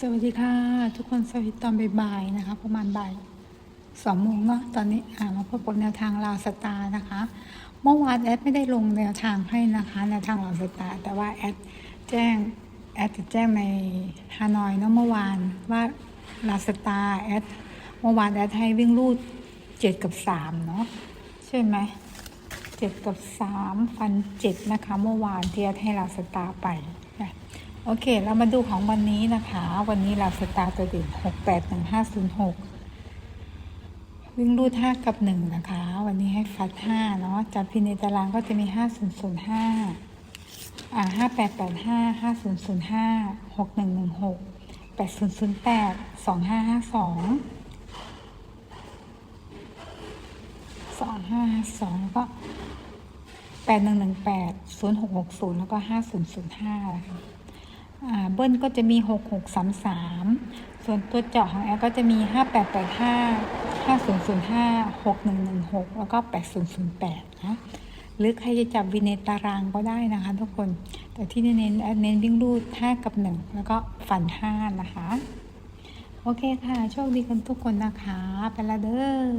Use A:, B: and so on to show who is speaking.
A: สวัสดีค่ะ ทุกคนสวัสดีตอนบ่ายๆนะคะ ประมาณบ่ายสองโมงเนาะตอนนี้อ่ามาพบกับแนวทางลาวสตาร์นะคะ เมื่อวานแอดไม่ได้ลงแนวทางให้นะคะแนวทางลาวสตาร์แต่ว่าแอดแจ้งแอดจะแจ้งในฮานอยเนาะเมื่อวานว่าลาวสตาร์แอดเมื่อวานแอดให้วิ่งรูดเจ็ดกับสามเนาะใช่ไหมเจ็ดกับสามฟันเจ็ดนะคะ เมื่อวานที่แอดให้ลาวสตาร์ไป โอเค เรามาดูของวันนี้นะคะ วันนี้เราสตาร์ตัวเด่นหกแปดหนึ่งห้าศูนย์หกวิ่งรูดห้ากับหนึ่งนะคะ วันนี้ให้ฟัดห้าเนาะจับพินในตารางก็จะมีห้าศูนย์ศูนย์ห้าอ่าห้าแปดแปดห้าห้าศูนย์ศูนย์ห้าหกหนึ่งหนึ่งหกแปดศูนย์ศูนย์แปดสองห้าห้าสองสองห้าห้าสองแล้วก็แปดหนึ่งหนึ่งแปดศูนย์หกหกศูนย์แล้วก็ห้าศูนย์ศูนย์ห้านะคะอ่า เบิ้ลก็จะมี 6633 ส่วนตัวเจาะของแอร์ก็จะมี 5885 5005 6116 แล้วก็ 8008 นะ หรือใครจะจับวินในตารางก็ได้นะคะทุกคน แต่ที่เน้นเน้นวิ่งรูด 5 กับ 1 แล้วก็ฝัน 5 นะคะ โอเคค่ะ โชคดีกันทุกคนนะคะ ไปละเด้อ